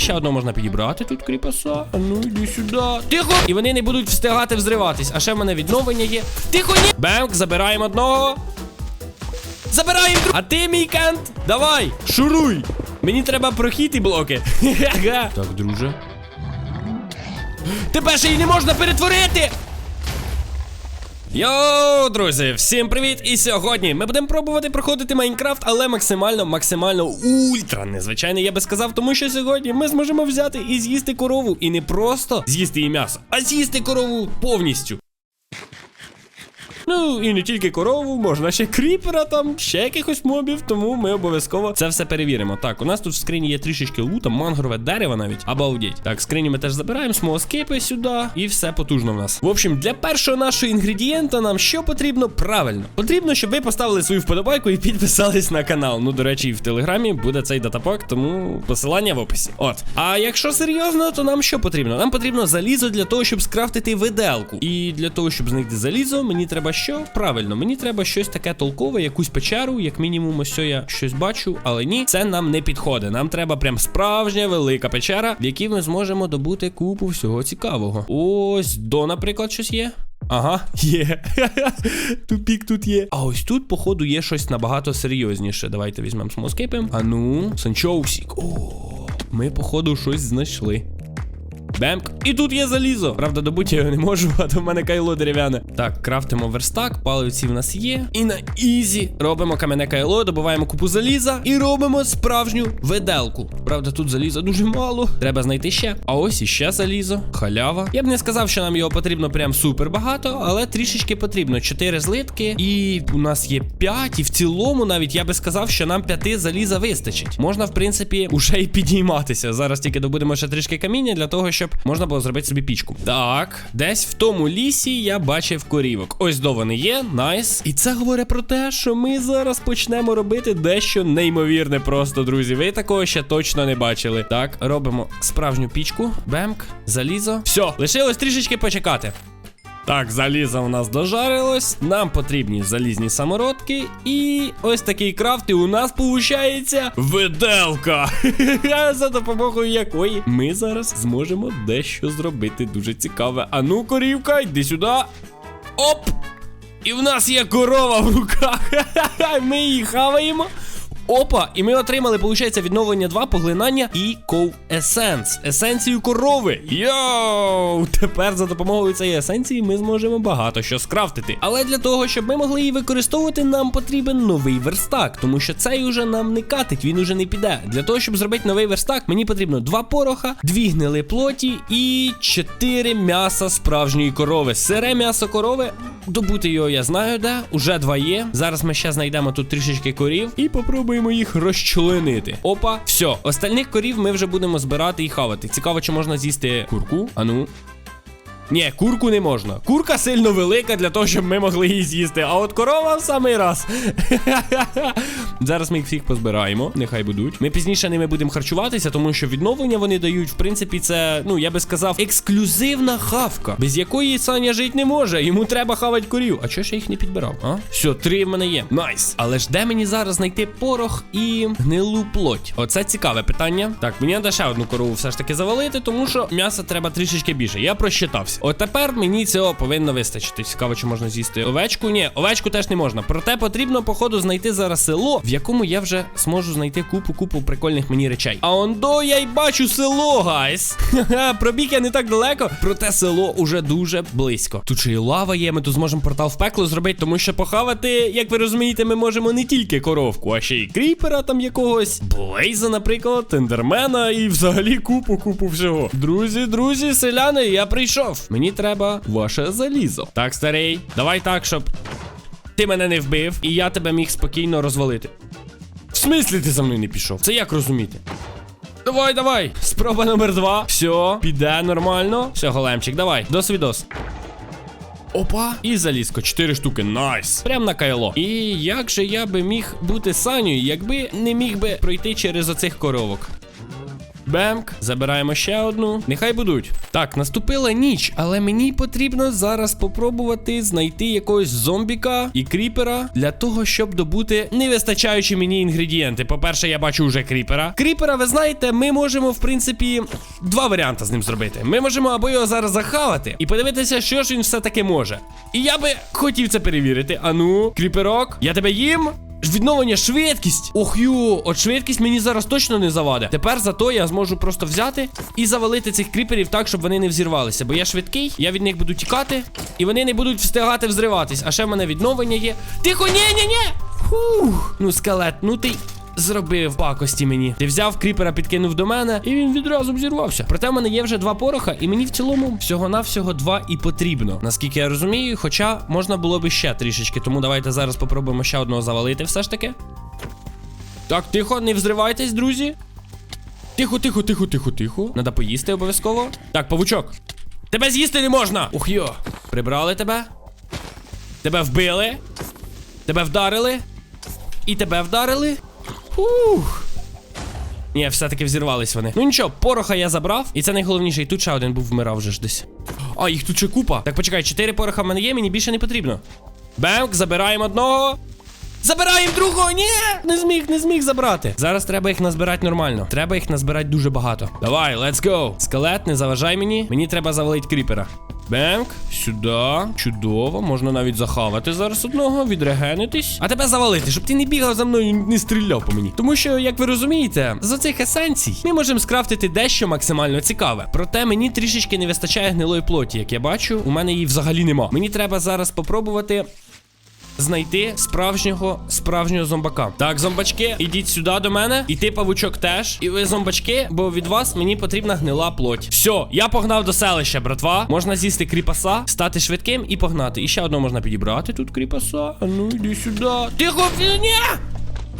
ще одного можна підібрати тут кріпаса. А ну йди сюди. Тихо! І вони не будуть встигати взриватись. А ще в мене відновлення є. Тихо, ні! Бенк, забираємо одного. Забираємо. А ти, мій кент, давай, шуруй. Мені треба прохід і блоки. так, друже. Тебе ще й не можна перетворити. Йоу, друзі, всім привіт! І сьогодні ми будемо пробувати проходити Майнкрафт, але максимально, максимально ультра незвичайно, я би сказав, тому що сьогодні ми зможемо взяти і з'їсти корову. І не просто з'їсти її м'ясо, а з'їсти корову повністю. Ну і не тільки корову, можна ще кріпера, там ще якихось мобів, тому ми обов'язково це все перевіримо. Так, у нас тут в скрині є трішечки лута, мангрове дерево навіть. Обалдеть. Так, скрині ми теж забираємо, смолоскипи сюди, і все потужно в нас. В общем, для першого нашого інгредієнта нам що потрібно? Правильно. Потрібно, щоб ви поставили свою вподобайку і підписались на канал. Ну, до речі, і в телеграмі буде цей датапак, тому посилання в описі. От. А якщо серйозно, то нам що потрібно? Нам потрібно залізо для того, щоб скрафтити виделку. І для того, щоб знайти залізо, мені треба що? Правильно, мені треба щось таке толкове, якусь печеру, як мінімум, ось я щось бачу, але ні, це нам не підходить. Нам треба прям справжня велика печера, в якій ми зможемо добути купу всього цікавого. Ось до, наприклад, щось є. Ага, є. Тупік тут є. А ось тут, походу, є щось набагато серйозніше. Давайте візьмемо смоскипем. А ну, санчоусік. О, ми, походу, щось знайшли. Бемк. І тут є залізо. Правда, добути я його не можу, а то в мене кайло дерев'яне. Так, крафтимо верстак, паливці в нас є. І на ізі робимо кам'яне кайло, добуваємо купу заліза і робимо справжню виделку. Правда, тут заліза дуже мало. Треба знайти ще. А ось іще залізо. Халява. Я б не сказав, що нам його потрібно прям супер багато, але трішечки потрібно. Чотири злитки. І у нас є п'ять. І в цілому, навіть я би сказав, що нам п'яти заліза вистачить. Можна, в принципі, уже й підійматися. Зараз тільки добудемо ще трішки каміння для того, щоб можна було зробити собі пічку. Так, десь в тому лісі я бачив корівок. Ось до вони є, найс. І це говорить про те, що ми зараз почнемо робити дещо неймовірне, просто, друзі. Ви такого ще точно не бачили. Так, робимо справжню пічку. Бемк, залізо. Все, лишилось трішечки почекати. Так, залізо у нас дожарилось. Нам потрібні залізні самородки. І ось такий крафт, і у нас виходить виделка. За допомогою якої ми зараз зможемо дещо зробити дуже цікаве. Ану, корівка, йди сюди. Оп! І в нас є корова в руках. Ми її хаваємо. Опа, і ми отримали, виходить, відновлення 2, поглинання і ков есенс. Есенцію корови. Йоу! Тепер за допомогою цієї есенції ми зможемо багато що скрафтити. Але для того, щоб ми могли її використовувати, нам потрібен новий верстак, тому що цей уже нам не катить, він уже не піде. Для того, щоб зробити новий верстак, мені потрібно два пороха, дві гнили плоті і чотири м'яса справжньої корови. Сире м'ясо корови. Добути його я знаю, де. Уже два є. Зараз ми ще знайдемо тут трішечки корів і попробуємо їх розчленити. Опа, все. Остальних корів ми вже будемо збирати і хавати. Цікаво, чи можна з'їсти курку. Ану. Ні, курку не можна. Курка сильно велика для того, щоб ми могли її з'їсти. А от корова в самий раз. Зараз ми їх всіх позбираємо. Нехай будуть. Ми пізніше ними будемо харчуватися, тому що відновлення вони дають. В принципі, це, ну я би сказав, ексклюзивна хавка, без якої Саня жити не може. Йому треба хавати корів. А чого ж я їх не підбирав? А? Все, три в мене є. Найс. Але ж де мені зараз знайти порох і гнилу плоть? Оце цікаве питання. Так, мені треба ще одну корову все ж таки завалити, тому що м'яса треба трішечки більше. Я просчитався. От тепер мені цього повинно вистачити. Цікаво, чи можна з'їсти овечку. Ні, овечку теж не можна. Проте потрібно, походу, знайти зараз село, в якому я вже зможу знайти купу-купу прикольних мені речей. А ондо я й бачу село, гайс. Пробіг я не так далеко, проте село уже дуже близько. Тут ще й лава є, ми тут зможемо портал в пекло зробити, тому що похавати, як ви розумієте, ми можемо не тільки коровку, а ще й кріпера там якогось, блейза, наприклад, тендермена і взагалі купу-купу всього. Друзі, друзі, селяни, я прийшов. Мені треба ваше залізо. Так, старий, давай так, щоб ти мене не вбив, і я тебе міг спокійно розвалити. В смислі ти за мною не пішов? Це як розуміти? Давай, давай. Спроба номер два. Все, піде нормально. Все, големчик, давай. Досвідос. Опа, і залізко, 4 штуки, найс. Прям на кайло. І як же я би міг бути Саню, якби не міг би пройти через оцих коровок? Бемк. Забираємо ще одну. Нехай будуть. Так, наступила ніч, але мені потрібно зараз попробувати знайти якогось зомбіка і кріпера для того, щоб добути не вистачаючі мені інгредієнти. По-перше, я бачу вже кріпера. Кріпера, ви знаєте, ми можемо, в принципі, два варіанти з ним зробити. Ми можемо або його зараз захавати і подивитися, що ж він все-таки може. І я би хотів це перевірити. Ану, кріперок, я тебе їм. Відновлення швидкість. Ох йо, от швидкість мені зараз точно не завадить. Тепер зато я зможу просто взяти і завалити цих кріперів так, щоб вони не взірвалися. Бо я швидкий, я від них буду тікати, і вони не будуть встигати взриватись. А ще в мене відновлення є. Тихо, ні, ні, ні. Фух. Ну, скелет, ну ти. Зробив пакості мені. Ти взяв кріпера, підкинув до мене, і він відразу взірвався. Проте в мене є вже два пороха, і мені в цілому всього-навсього два і потрібно. Наскільки я розумію, хоча можна було би ще трішечки. Тому давайте зараз попробуємо ще одного завалити, все ж таки. Так, тихо, не взривайтесь, друзі. Тихо, тихо, тихо, тихо, тихо. Надо поїсти обов'язково. Так, павучок. Тебе з'їсти не можна! Ух йо. Прибрали тебе. Тебе вбили. Тебе вдарили. І тебе вдарили. Ух. Ні, все-таки взірвались вони. Ну нічого, пороха я забрав. І це найголовніше. І тут ще один був вмирав вже ж десь. А, їх тут ще купа. Так, почекай, чотири пороха в мене є, мені більше не потрібно. Бемк, забираємо одного. Забираємо другого! Ні! Не зміг, не зміг забрати. Зараз треба їх назбирати нормально. Треба їх назбирати дуже багато. Давай, let's go. Скелет, не заважай мені. Мені треба завалити кріпера. Бемк, сюди. Чудово. Можна навіть захавати зараз одного, відрегенитись. А тебе завалити, щоб ти не бігав за мною і не стріляв по мені. Тому що, як ви розумієте, з оцих есенцій ми можемо скрафтити дещо максимально цікаве. Проте мені трішечки не вистачає гнилої плоті, як я бачу. У мене її взагалі нема. Мені треба зараз попробувати знайти справжнього справжнього зомбака. Так, зомбачки, ідіть сюди до мене. І ти, павучок, теж. І ви зомбачки, бо від вас мені потрібна гнила плоть. Все, я погнав до селища, братва. Можна з'їсти кріпаса, стати швидким і погнати. І ще одного можна підібрати тут кріпаса. А ну йди сюди. Тихо, ні!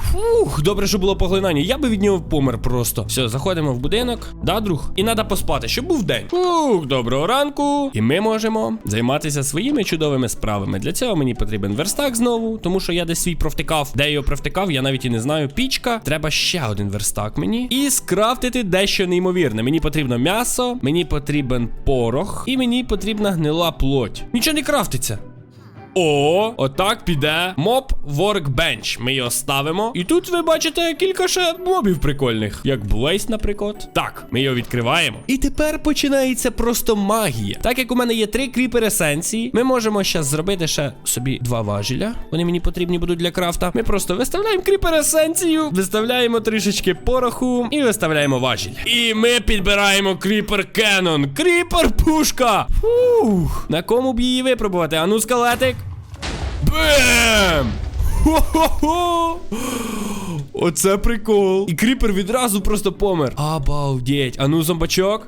Фух, добре, що було поглинання. Я би від нього помер просто. Все, заходимо в будинок. Да, друг? І треба поспати, щоб був день. Фух, доброго ранку. І ми можемо займатися своїми чудовими справами. Для цього мені потрібен верстак знову, тому що я десь свій провтикав. Де його провтикав, я навіть і не знаю. Пічка. Треба ще один верстак мені. І скрафтити дещо неймовірне. Мені потрібно м'ясо, мені потрібен порох, і мені потрібна гнила плоть. Нічого не крафтиться. О, отак піде моб workbench. Ми його ставимо. І тут ви бачите кілька ще мобів прикольних, як Блейс, наприклад. Так, ми його відкриваємо. І тепер починається просто магія. Так як у мене є три кріпер есенції, ми можемо зараз зробити ще собі два важеля. Вони мені потрібні будуть для крафта. Ми просто виставляємо кріпер есенцію, виставляємо трішечки пороху і виставляємо важіль. І ми підбираємо кріпер Кеннон. Кріпер пушка. Фух. На кому б її випробувати? Ану, скелетик. Бем! Хо-хо-хо! Оце прикол. І кріпер відразу просто помер. Обалдеть. А ну, зомбачок.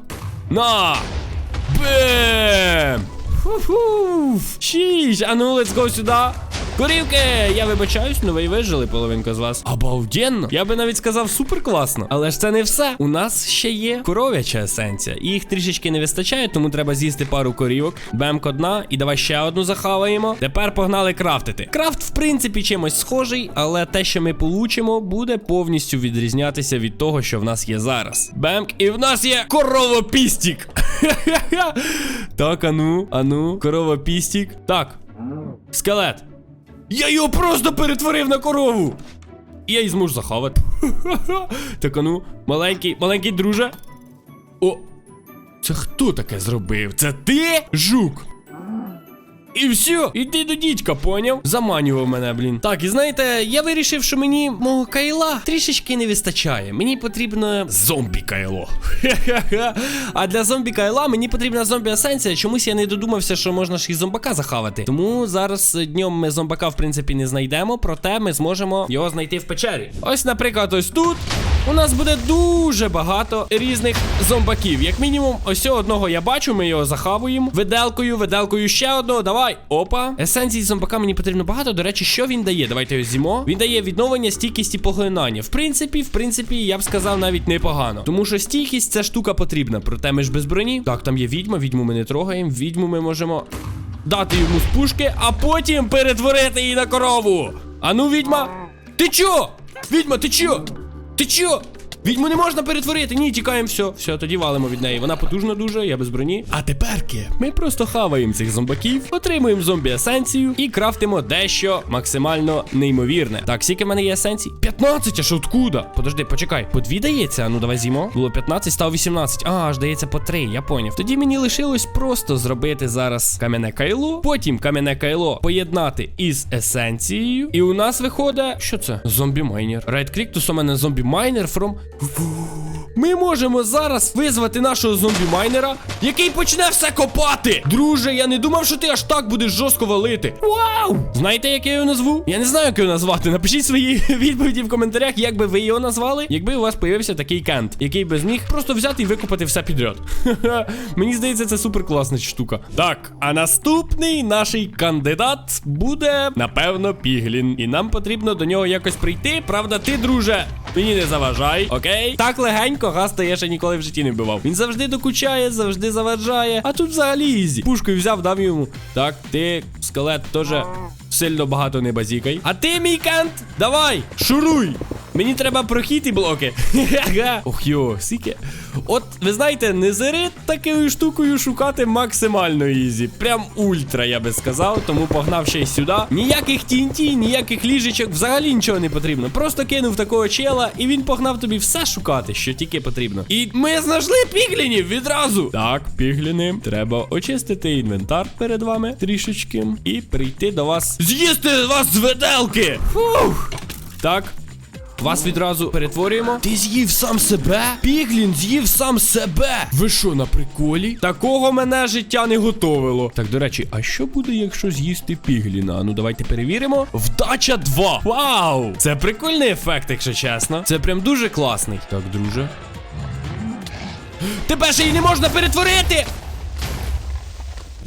На! Бем! Фу-фу! Шість! А ну, let's go сюди. Корівки! Я вибачаюсь, ну ви й вижили половинка з вас. Обалденно! Я би навіть сказав супер класно. Але ж це не все. У нас ще є коров'яча есенція. І їх трішечки не вистачає, тому треба з'їсти пару корівок. Бемк одна, і давай ще одну захаваємо. Тепер погнали крафтити. Крафт, в принципі, чимось схожий, але те, що ми получимо, буде повністю відрізнятися від того, що в нас є зараз. Бемк, і в нас є коровопістік. Так, ану, ану, коровопістік. Так. Скелет. Я його просто перетворив на корову. І я її зможу захавати. так, а ну, маленький, маленький друже. О. Це хто таке зробив? Це ти, жук? І все, іди до дідька, поняв? Заманював мене, блін. Так, і знаєте, я вирішив, що мені мого кайла трішечки не вистачає. Мені потрібно зомбі кайло. А для зомбі кайла мені потрібна зомбі есенція. Чомусь я не додумався, що можна ж і зомбака захавати. Тому зараз днем ми зомбака, в принципі, не знайдемо, проте ми зможемо його знайти в печері. Ось, наприклад, ось тут. У нас буде дуже багато різних зомбаків. Як мінімум, ось одного я бачу, ми його захавуємо. Виделкою, виделкою ще одного. Давай. Опа. Есенції зомбака мені потрібно багато. До речі, що він дає? Давайте його з'їмо. Він дає відновлення, стійкість поглинання. В принципі, в принципі, я б сказав навіть непогано. Тому що стійкість ця штука потрібна. Проте ми ж без броні. Так, там є відьма, відьму ми не трогаємо. Відьму ми можемо дати йому з пушки, а потім перетворити її на корову. Ану, відьма. Ти чо? Відьма, ти чо? Ти чо? Відьму не можна перетворити. Ні, тікаємо, все, все, тоді валимо від неї. Вона потужна дуже, я без броні. А теперки ми просто хаваємо цих зомбаків, отримуємо зомбі есенцію і крафтимо дещо максимально неймовірне. Так, скільки в мене є есенцій? 15, аж откуда? Подожди, почекай. По дві дається? Ну давай з'їмо. Було 15, стало 18. А, аж дається по 3, я поняв. Тоді мені лишилось просто зробити зараз кам'яне кайло, потім кам'яне кайло поєднати із есенцією. І у нас виходить. Що це? Зомбі майнер. Right click to summon a zombie miner from. Ми можемо зараз визвати нашого зомбі-майнера, який почне все копати. Друже, я не думав, що ти аж так будеш жорстко валити. Вау! Знаєте, як я його назву? Я не знаю, як його назвати. Напишіть свої відповіді в коментарях, як би ви його назвали, якби у вас появився такий кент, який би зміг просто взяти і викопати все підряд. Мені здається, це супер класна штука. Так, а наступний наш кандидат буде, напевно, Піглін. І нам потрібно до нього якось прийти. Правда, ти, друже, мені не заважай, окей? Так легенько гаста я ще ніколи в житті не вбивав. Він завжди докучає, завжди заважає. А тут взагалі ізі. Пушкою взяв, дав йому. Так, ти, скелет, теж сильно багато не базікай. А ти, мій кент, давай, шуруй! Мені треба прохід і блоки. Ох йо, сіке. От, ви знаєте, незерит такою штукою шукати максимально ізі. Прям ультра, я би сказав. Тому погнав ще й сюди. Ніяких TNT, ніяких ліжечок, взагалі нічого не потрібно. Просто кинув такого чела, і він погнав тобі все шукати, що тільки потрібно. І ми знайшли піглінів відразу. Так, пігліни. Треба очистити інвентар перед вами трішечки. І прийти до вас. З'їсти вас з веделки! Фух! Так, вас відразу перетворюємо. Ти з'їв сам себе? Піглін з'їв сам себе. Ви що, на приколі? Такого мене життя не готовило. Так, до речі, а що буде, якщо з'їсти пігліна? Ну давайте перевіримо. Вдача 2. Вау! Це прикольний ефект, якщо чесно. Це прям дуже класний. Так, друже. Тебе ще й не можна перетворити!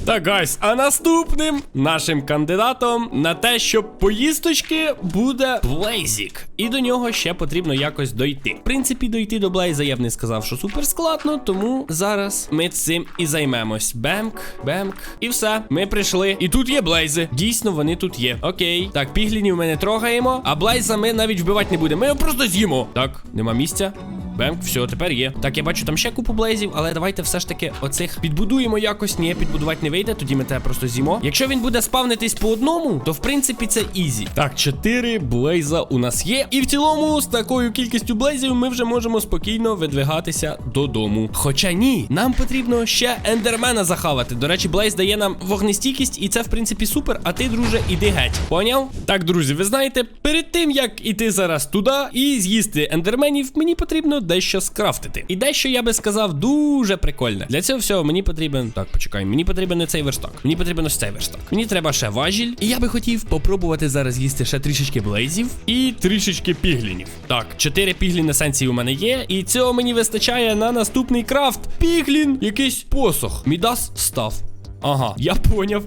Так, гайс, а наступним нашим кандидатом на те, щоб поїздочки буде Блейзік. І до нього ще потрібно якось дойти. В принципі, дойти до Блейза я б не сказав, що супер складно, тому зараз ми цим і займемось. Бемк, бемк. І все. Ми прийшли. І тут є Блейзи. Дійсно, вони тут є. Окей. Так, піглінів ми не трогаємо, а Блейза ми навіть вбивати не будемо. Ми його просто з'їмо. Так, нема місця. Бемк, все, тепер є. Так, я бачу там ще купу блейзів, але давайте все ж таки оцих підбудуємо якось. Ні, підбудувати не вийде, тоді ми тебе просто з'їмо. Якщо він буде спавнитись по одному, то в принципі це ізі. Так, чотири блейза у нас є. І в цілому, з такою кількістю блейзів, ми вже можемо спокійно видвигатися додому. Хоча ні, нам потрібно ще ендермена захавати. До речі, блейз дає нам вогнестійкість, і це в принципі супер. А ти, друже, іди геть. Поняв? Так, друзі, ви знаєте, перед тим як іти зараз туди і з'їсти ендерменів, мені потрібно дещо скрафтити. І дещо я би сказав дуже прикольне. Для цього всього мені потрібен. Так, почекай, мені потрібен не цей верстак. Мені потрібен ось цей верстак. Мені треба ще важіль. І я би хотів попробувати зараз їсти ще трішечки блейзів і трішечки піглінів. Так, чотири піглін есенції у мене є. І цього мені вистачає на наступний крафт. Піглін, якийсь посох. Мідас став. Ага, я поняв.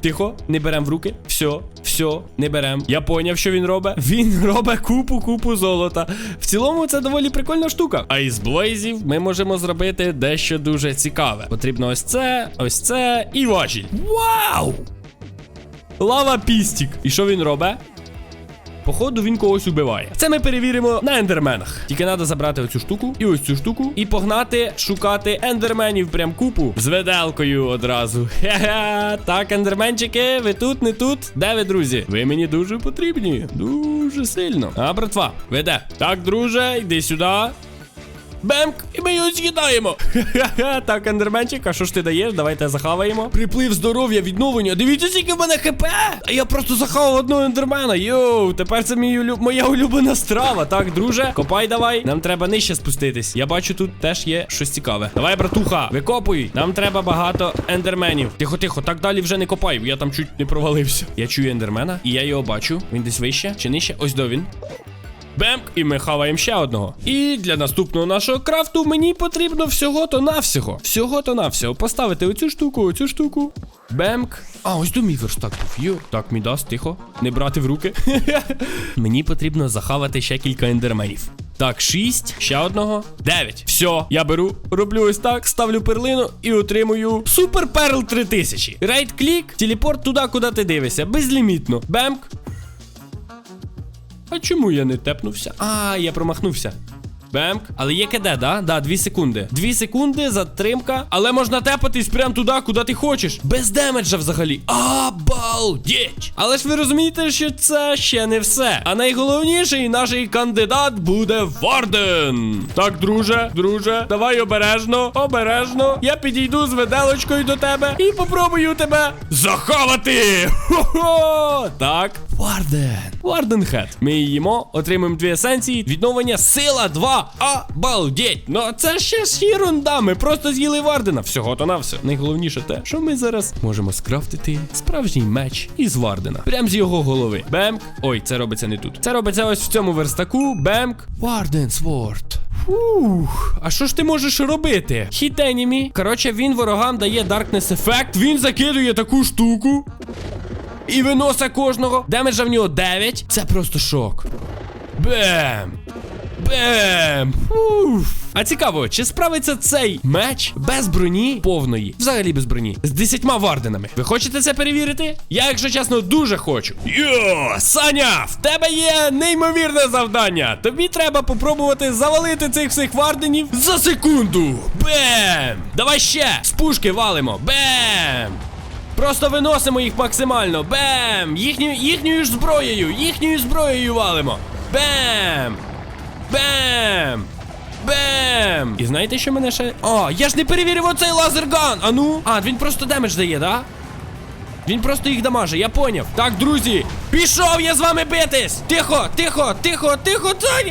Тихо, не берем в руки. Все, все, не берем. Я поняв, що він робить. Він робить купу, купу золота. В цілому це доволі прикольна штука. А із блейзів ми можемо зробити дещо дуже цікаве. Потрібно ось це, ось це і важіль. Вау! Лава пістік. І що він робить? Походу, він когось убиває. Це ми перевіримо на ендерменах. Тільки треба забрати оцю штуку і ось цю штуку, і погнати шукати ендерменів прям купу з веделкою одразу. Хе-хе. Так, ендерменчики, ви тут, не тут. Де ви, друзі? Ви мені дуже потрібні. Дуже сильно. А, братва, веде. Так, друже, йди сюди. Бемк, і ми його з'їдаємо. Так, ендерменчик, а що ж ти даєш? Давайте захаваємо. Приплив здоров'я, відновлення. Дивіться, скільки в мене хп. А я просто захавав одного ендермена. Йоу, тепер це мій улю... моя улюблена страва. Так, друже, копай давай. Нам треба нижче спуститись. Я бачу, тут теж є щось цікаве. Давай, братуха, викопуй. Нам треба багато ендерменів. Тихо, тихо, так далі вже не копай. Я там чуть не провалився. Я чую ендермена, і я його бачу. Він десь вище чи нижче? Ось до він. Бемк, і ми хаваємо ще одного. І для наступного нашого крафту мені потрібно всього-то навсього. Всього-то навсього. Поставити оцю штуку, оцю штуку. Бемк. А, ось до мій верстак був. Йо. Так, мідас, тихо. Не брати в руки. мені потрібно захавати ще кілька ендерменів. Так, 6, ще одного. 9. Все, я беру, роблю ось так, ставлю перлину і отримую Супер Перл 3000. Рейд клік, телепорт туди, куди ти дивишся. Безлімітно. Бемк. А чому я не тепнувся? А, я промахнувся. Бемк. Але є КД, да? Да, 2 секунди. 2 секунди, затримка. Але можна тепатись прям туди, куди ти хочеш. Без демеджа взагалі. Обалдеть! Але ж ви розумієте, що це ще не все. А найголовніший наш кандидат буде Варден. Так, друже, друже, давай обережно, обережно. Я підійду з виделочкою до тебе і попробую тебе захавати. Хо-хо! Так, Варден. Варден хет. Ми її їмо, отримуємо дві есенції. Відновлення сила 2. Обалдеть. Ну це ще ж ерунда. Ми просто з'їли Вардена. Всього то на все. Найголовніше те, що ми зараз можемо скрафтити справжній меч із Вардена. Прям з його голови. Бемк. Ой, це робиться не тут. Це робиться ось в цьому верстаку. Бемк. Варден Сворд. Ух, а що ж ти можеш робити? Hit enemy. Коротше, він ворогам дає Darkness ефект. Він закидує таку штуку. І виносить кожного. Демеджа в нього 9. Це просто шок. Бем! Бем! Уф. А цікаво, чи справиться цей меч без броні повної? Взагалі без броні. З 10 варденами. Ви хочете це перевірити? Я, якщо чесно, дуже хочу. Йо, Саня, в тебе є неймовірне завдання. Тобі треба попробувати завалити цих всіх варденів за секунду. Бем! Давай ще! З пушки валимо. Бем! Просто виносимо їх максимально. Бем! Їхньою, їхньою ж зброєю, їхньою зброєю валимо. Бем! Бем! Бем! І знаєте, що мене ще. О, я ж не перевірив оцей лазерган! А ну? А, він просто демедж дає, да? Він просто їх дамаже, я поняв. Так, друзі, пішов я з вами битись! Тихо, тихо, тихо, тихо, Тані!